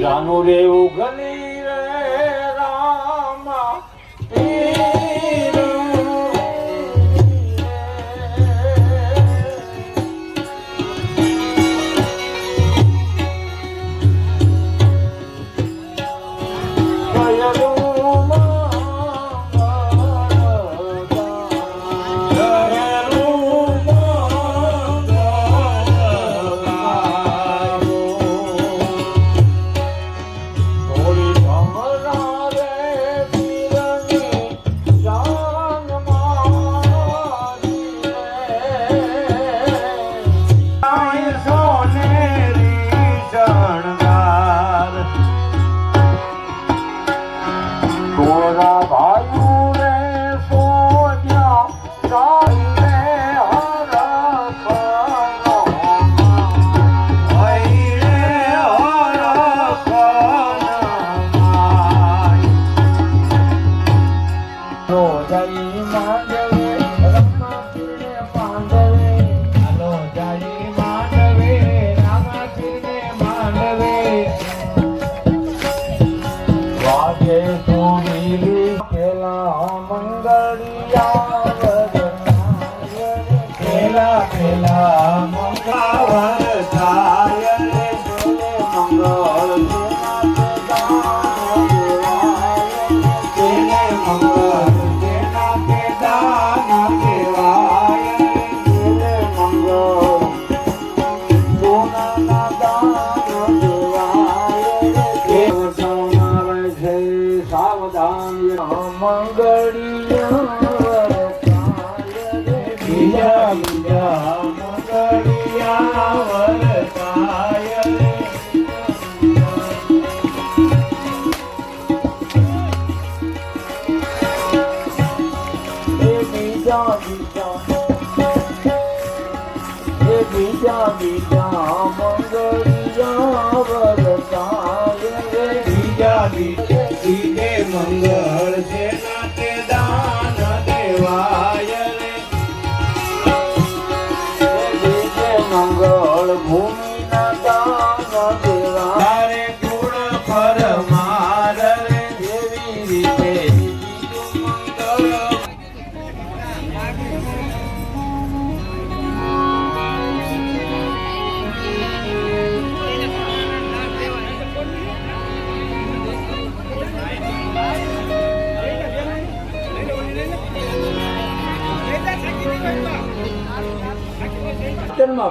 જાનુ રે ઉગલી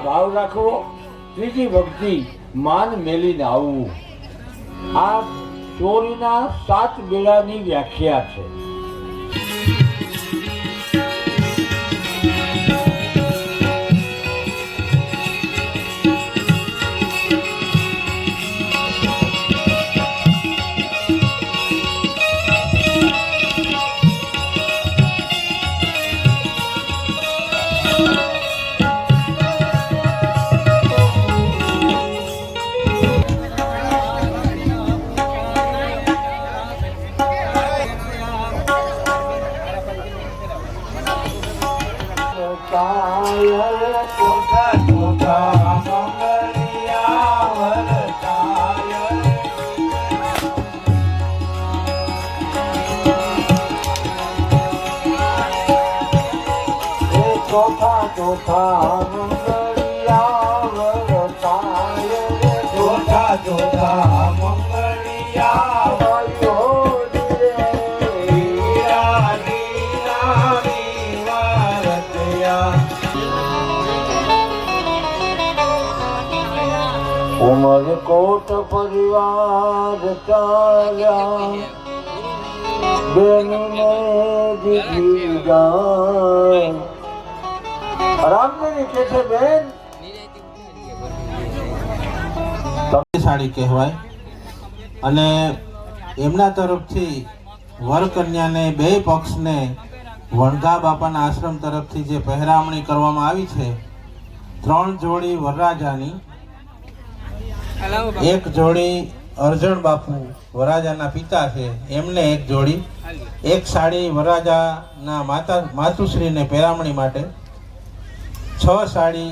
ભાવ રાખવો ત્રીજી ભક્તિ માન મેલીને આવવું. આ ચોરીના સાત બેડાની વ્યાખ્યા છે. ચોથા મંગળિયા વરતાય રે ચોથા ચોથા મંગળિયા હીરા દીના વારતયા ઉમર કોટ રામદેવી સાડી કહેવાય. અને એમના તરફથી વર કન્યાને બે પક્ષને વણગા બાપાના આશ્રમ તરફથી જે પહેરામણી કરવામાં આવી છે, ત્રણ જોડી વરરાજાની, એક જોડી અર્જણ બાપુ વરરાજાના પિતા છે, એમને એક જોડી, એક સાડી વરરાજાના માતા, માતુશ્રીને પહેરામણી માટે છ સાડી.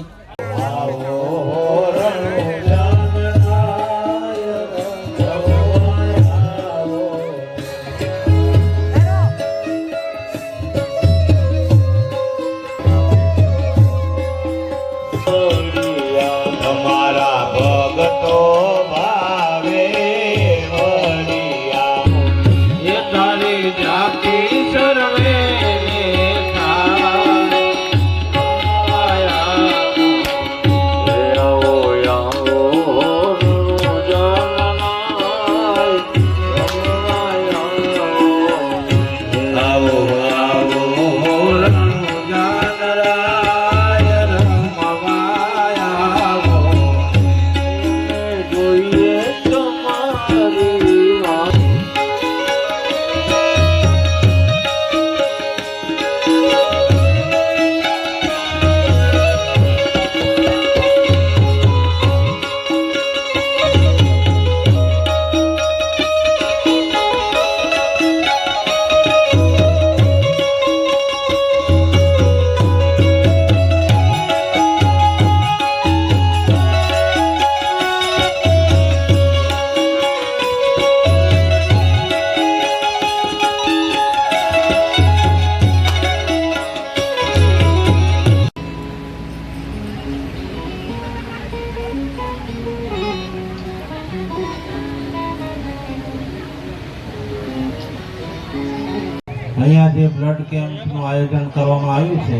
અહીંયા જે બ્લડ કેમ્પનું આયોજન કરવામાં આવ્યું છે,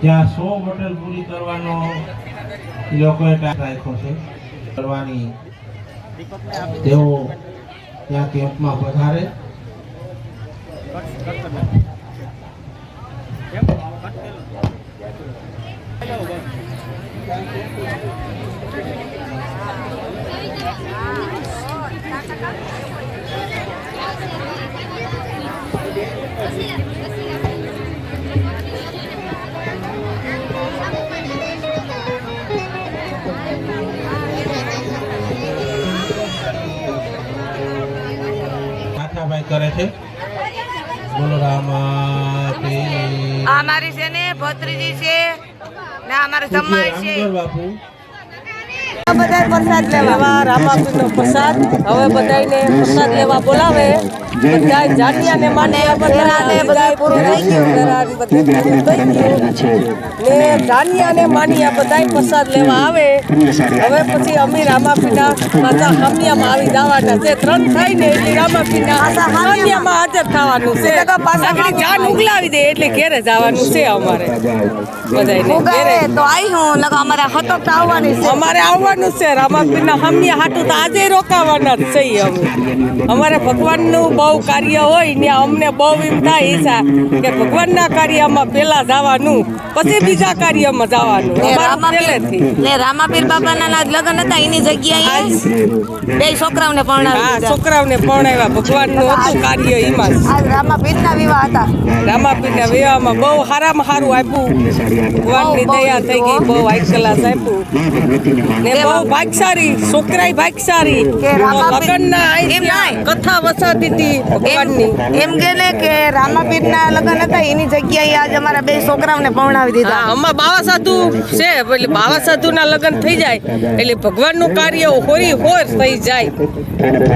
ત્યાં સો બોટલ પૂરી કરવાનો એ લોકોએ રાખ્યો છે. કરવાની તેઓ ત્યાં કેમ્પમાં પધારે. કરે છે? ને ભત્રીજી છે ને આ મારો છે? બાપુ. બધા પ્રસાદ લેવા. રામાપીરનો પ્રસાદ. હવે બધાયને પ્રસાદ લેવા બોલાવે. બધા જાતિયાને માને ઘેરાને બધું પૂરું થઈ ગયું. ને જાનિયાને માનિયા બધાય પ્રસાદ લેવા આવે. હવે પછી અમે રામાપીરના માતા હામિયામાં આવી જવાના છે. ત્રણ થાય ને એટલે રામાપીરના હામિયામાં. હાજર થવાનું છે. આગળ જાન ઉગલાવી દે એટલે ઘેરે જવાનું છે અમારે. અમારે આવવાનું છે. અમારે આવવાનું છે. રામાપીરના હામિયા હાટું તો આજે રોકાવાના જ છે અમે અમારે ભગવાનનું બહુ કાર્ય હોય ને અમને બહુ એમ થાય ઈચ્છા કે ભગવાનના કાર્યમાં પહેલા જવાનું પછી બીજા કાર્યમાં જવાનું. ને રામાપીર પહેલેથી. ને ના લગ્ન હતા એની જગ્યાએ બે છોકરાઓને પણ છોકરાઓને પણ પરણાવ્યા ભગવાનનું હતું કાર્ય એમાં રામાપીરના વિવાહ હતા. રામાપીરના વિવાહમાં બહુ સારામાં સારું આપ્યું. ભગવાનની દયા થઈ ગઈ બહુ હાઈ ક્લાસ આપ્યું. ને બહુ ભાગશાળી છોકરાય ભાગશાળી. લગ્નના. કથા વસાતી હતી. ભગવાનની એમ કે ને કે રામાપીરના લગ્ન હતા, એની જગ્યાએ આજ અમારા બે છોકરાઓને પરણાવી દીધા. હા બાવા સાધુ છે, એટલે બાવા સાધુના લગ્ન થઈ જાય. એટલે ભગવાનનું કાર્ય હોરી હોર થઈ જાય.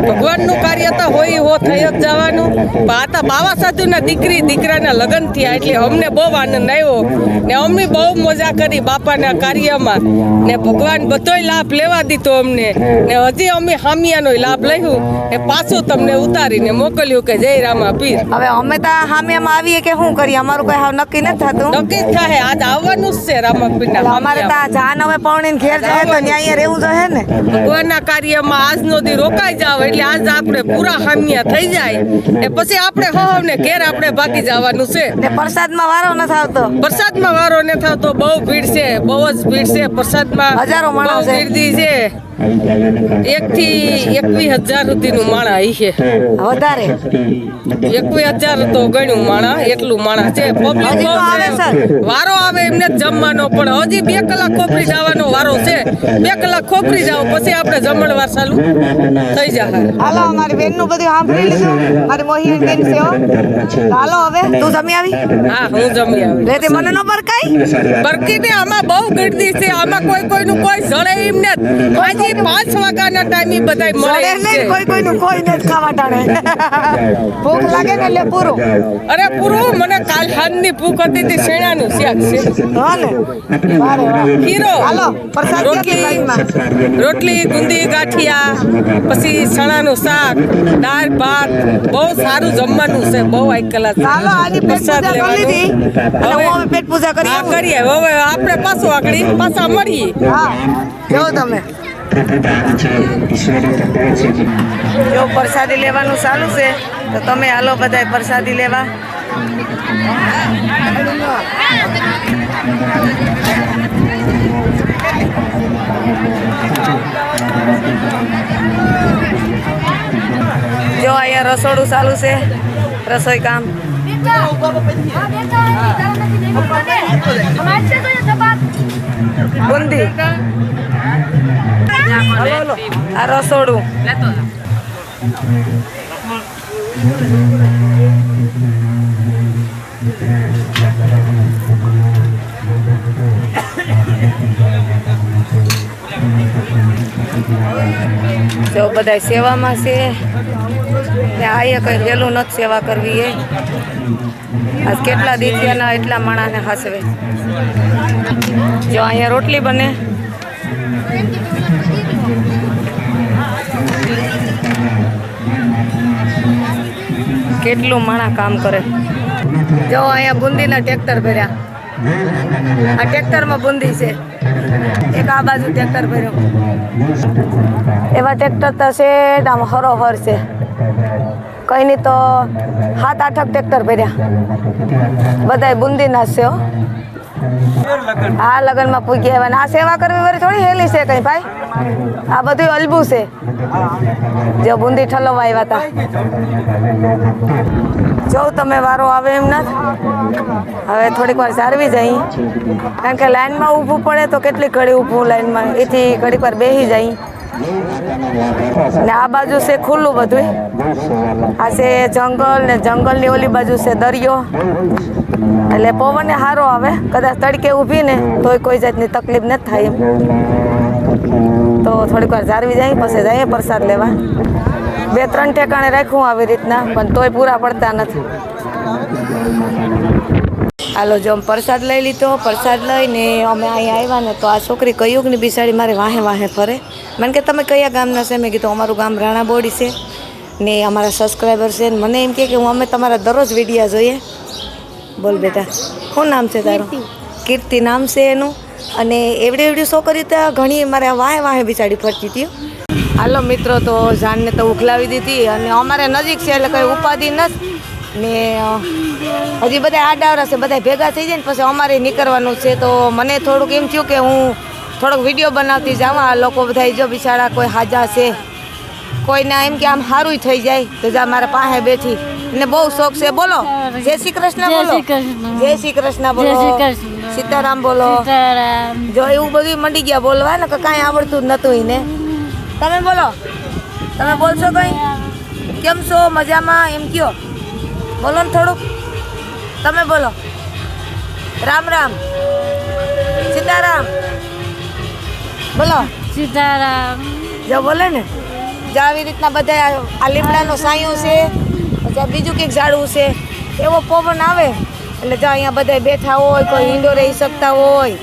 ભગવાનનું કાર્ય તો હોઈ હો થઈ જ જવાનું. પણ આ તો બાવા સાધુના દીકરી, દીકરાના લગ્ન થયા, એટલે અમને બહુ આનંદ આવ્યો. ને અમે બહુ મજા કરી બાપાના કાર્યમાં. ને ભગવાન બધોય લાભ લેવા દીધો અમને. ને હજી અમે હામિયાનો લાભ લઈશું. ને પાછું તમને ઉતારીને મોકલ્યું કે જય રામા પીર. હવે અમે તો હામેમાં આવીએ કે શું કરીએ? અમારું કઈ હાવ નક્કી નથી થતું. નક્કી જ થાય. આજ આવવાનું જ છે રામાપીરના અમારે તો જાન હવે પૌણી ઘેર જાય તો ન્યાય રહેવું જોઈએ ને? ભગવાનના કાર્યમાં આજનો દી રોકાઈ જાવ એટલે આજ આપણે પૂરા હામિયા થઈ જાય. એ પછી આપણે હવને ઘેર આપણે ભાગી જવાનું છે. ને પ્રસાદમાં વારો નથી આવતો પ્રસાદમાં વારો નથી થતો બહુ ભીડ છે બહુ જ ભીડ છે. પ્રસાદમાં હજારો માણસ ભીડ છે. એક થી એકવીસ હજાર સુધીનું માણા અહીં છે. વધારે? એકવીસ હજાર તો ગણ્યું માણા એટલું માણા છે. પબ્લિક. વારો આવે એમને જમવાનો પણ હજી બે કલાક ખોપરી જવાનો વારો છે. બે કલાક ખોપરી જાવ પછી આપણે જમણવાર ચાલુ થઈ જાય હાલો અમારી બેનનું બધું સાંભળી લીધું. મારી મોહિની બેન છે હાલો હવે તું જમી આવી? હા હું જમી આવી. લેતી મને ન પરકાઈ બરકી ને આમાં બહુ ગીરદી છે. આમાં કોઈ કોઈનું કોઈ જણે એમ પાંચ વાગ્યાના ટાઈમે બધા મળે સડે એમ નહીં છે. કોઈ કોઈનું કોઈ નથી ખાવા ટાણે. ભૂખ લાગે ને એટલે પૂરું. અરે પૂરું મને કાલ હાંજની ભૂખ હતી તે શેણાનું શાક છે. હા ને વારે વાહ. ખીરો. હાલો પ્રસાદ રોટલી? રોટલી ગુંદી ગાંઠિયા પછી ચણાનું શાક દાળ ભાત. બહુ સારું જમવાનું છે બહુ કલાક. હાલો આની પ્રસાદ લેવાનું. હવે પેટ પૂજા કરી કરીએ. હવે આપણે પાછું આગળ પાછા મળીએ. હા જો તમે. જો પ્રસાદી લેવાનું ચાલુ છે તો તમે હાલો બધાય પ્રસાદી લેવા. જો અહીંયા રસોડું ચાલુ છે રસોઈ કામ. બુંદી. આ રસોડું જો બધા સેવામાં છે. ને આયે કઈ વહેલું નથી સેવા કરવી એ. આજ કેટલા દીથિયાના એટલા માણાને હસવે. જો અહીંયા રોટલી બને. કેટલું માણા કામ કરે? જો અહીંયા બુંદીના ટ્રેક્ટર ભર્યા. આ ટ્રેક્ટરમાં બુંદી છે. એક આ બાજુ ટ્રેક્ટર ભર્યો. એવા ટ્રેક્ટર તો છે આમ હરોહર છે. કઈ નહીં તો સાત આઠક ટ્રેક્ટર ભર્યા. બધાય બુંદીના છે આ લગ્નમાં પૂગી આવ્યા. ને આ સેવા કરવી વળી થોડી હેલી છે કઈ ભાઈ? આ બધું અલબુ છે. જો બુંદી ઠલવવા આવ્યા હતા જો તમે વારો આવે એમ નથી હવે થોડીક વાર સારવી જઈ કારણ કે લાઈનમાં ઊભું પડે તો કેટલી ઘડી ઊભું લાઈનમાં. એથી ઘડીક વાર બેસી જાય ને આ બાજુ છે ખુલ્લું બધું આ છે જંગલ ને જંગલની ઓલી બાજુ છે દરિયો. એટલે પવન સારો આવે. કદાચ તડકે ઊભી ને તોય કોઈ જાતની તકલીફ નથી થાય એમ. તો થોડીક વાર જાળવી જાય, પછી જઈએ પ્રસાદ લેવા. બે, ત્રણ ઠેકાણે રાખ્યું આવી રીતના, પણ તોય પૂરા પડતા નથી. હાલો જો પ્રસાદ લઈ લીધો પ્રસાદ લઈને અમે અહીંયા આવ્યા ને તો આ છોકરી કયુગની બિસાડી મારે વાહે વાહે ફરે. મને કે તમે કયા ગામના છે? મેં કીધું અમારું ગામ રાણા બોડી છે ને અમારા સબસ્ક્રાઈબર છે. ને મને એમ કહે કે હું અમે તમારા દરરોજ વિડીયા જોઈએ. બોલ બેટા શું નામ છે તારું? કીર્તિ. નામ છે એનું. અને એવડી એવડી છોકરી તો ઘણી મારે વાહે વાહે બિચારી ફરતી હતી હાલો મિત્રો તો જાનને તો ઉખલાવી દીધી. અને અમારે નજીક છે એટલે કંઈ ઉપાધિ નથી. ને હજી બધા આડાવરા છે બધા ભેગા થઈ જાય ને પછી અમારે નીકળવાનું છે. તો મને થોડુંક એમ થયું કે હું થોડોક વીડિયો બનાવતી જાઉં આ લોકો બધા જો બિચારા કોઈ હાજા છે કોઈને એમ કે આમ સારું થઈ જાય તો જા મારા પાસે બેઠી. ને બહુ શોખ છે. બોલો જય શ્રી કૃષ્ણ બોલો. જય શ્રી કૃષ્ણ બોલો. સીતારામ બોલો. જો એવું બધું મંડી ગયા બોલવા ને કાંઈ આવડતું જ નતું એને તમે બોલો. તમે બોલશો કઈ? કેમ છો? મજામાં? એમ કયો? બોલો ને થોડુંક. તમે બોલો. રામ રામ. સીતારામ. બોલો. સીતારામ. જો બોલે ને. જો આવી રીતના બધા આ લીમડાનો સાયો છે. પછી બીજું કંઈક ઝાડવું છે. એવો પવન આવે. એટલે જો અહીંયા બધા બેઠા હોય કોઈ ઈંડો રહી શકતા હોય.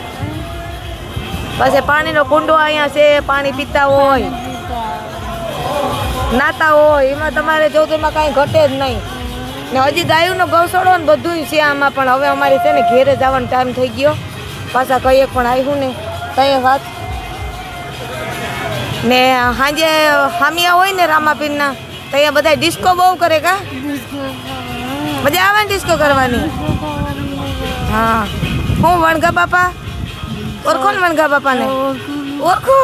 પછી પાણીનો કુંડો અહીંયા છે પાણી પીતા હોય. નાતા હોય. એમાં તમારે જો તો એમાં કાંઈ ઘટે જ નહીં. ને હજી ગાયુંનો ગૌસળો ને બધું છે આમાં પણ હવે અમારે છે ને ઘેરે જવાનો ટાઈમ થઈ ગયો. પાછા કઈ પણ આવ્યું ને કઈ વાત? ને સાંજે હામિયા હોય ને રામાપીરના તો અહીંયા બધા ડિસ્કો બહુ કરે કા? મજા આવે ને ડિસ્કો કરવાની? હા. હું વણગા બાપા? ઓળખો ને વણગા બાપાને? ઓળખો?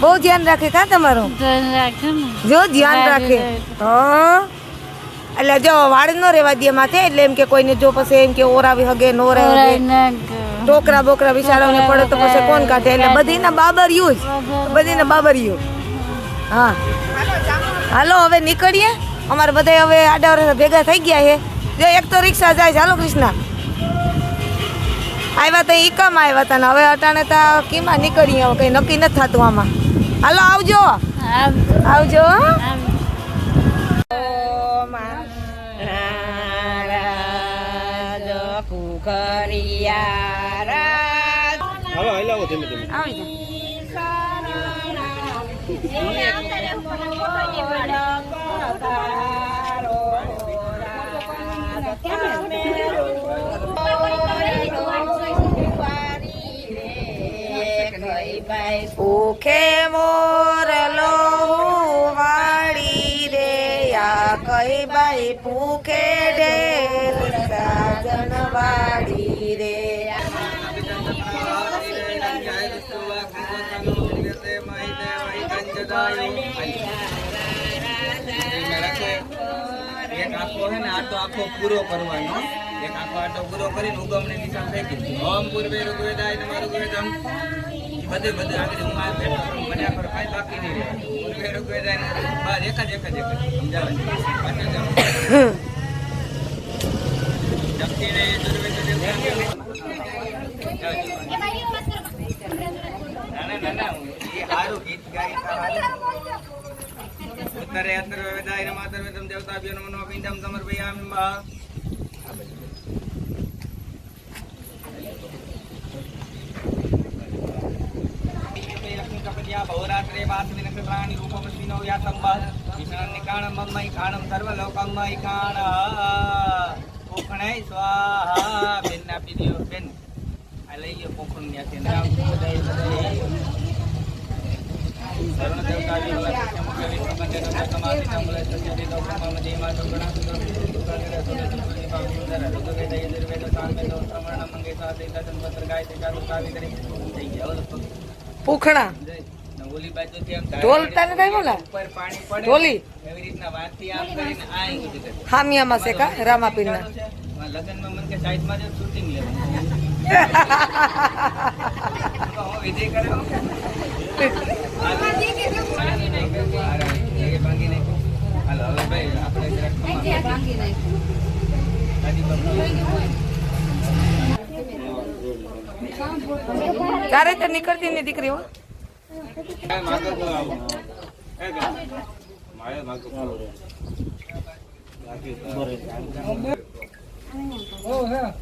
બહુ ધ્યાન રાખે કા તમારું? જો ધ્યાન રાખે. હા. એટલે જો વાળ ન રેવા દે માથે એટલે એમ કે કોઈને જો પછી એમ કે ઓરાવી હગે નો રહે. ટોકરા બોકરા બિચારાઓને પડે તો પછી કોણ કાઢે? એટલે બધીના બાબરિયું બધીને બધીના યુ હા. હાલો હવે નીકળીએ. અમારે બધા હવે આડા ભેગા થઈ ગયા છે. જો એક તો રિક્ષા જાય છે. હાલો કૃષ્ણા. આવ્યા તો ઈકમ આવ્યા હતા ને હવે અટાણે તા કીમાં નીકળીએ. હવે કંઈ નક્કી નથી થતું આમાં. હાલો આવજો. આવજો. આવજો. હો. આમ ભૂખે મોરલો વાડી રે આ કઈ બાઈ ભૂખે ઢેર સાજન વાડી આખો હે ને આટો આખો પૂરો કરવાનો. એક આખો આટો પૂરો કરીને ઉગમને નિશાન ફેંકી. ઓમ પૂર્વે ઋગ્વેદાય નમઃ ઋગ્વેદમ. બધે બધે આગળ હું આ બેઠો છું. મને આખો કાંઈ બાકી નહીં પૂર્વે ઋગ્વેદાય. બસ એક જ એક જ એક જ. સમજાવે છે. ના ના ના ના. એ સારું ગીત ગાયિકા હારું. ઉત્તરે વેદાય નમઃ સર્વેદમ દેવતાભ્યો નમઃ નમઃ પિંડમ ભવરાત્રે વાસવિ નક્ષત્રાણિ રૂપમસ્મિનો યાતંબા વિષ્ણુ નિકાણમ મમ્મય કાણમ સર્વલોકમય કાણ. કોખણે સ્વાહા. બેન આપી દો, બેન. આ લઈ ગયો કોકણ ગયા છે દેવતાજી પૂખણા ને ઓલી બાજુથી આમ ઢોલ તને કઈ બોલા ઉપર પાણી પડે ઢોલી. હામિયામાં છે કા રામાપીરના લગ્નમાં મને કે સાઈડમાં જ શૂટિંગ લેવું વિજય કરે તારે તો નીકળતી ની દીકરીઓ Oh, yeah.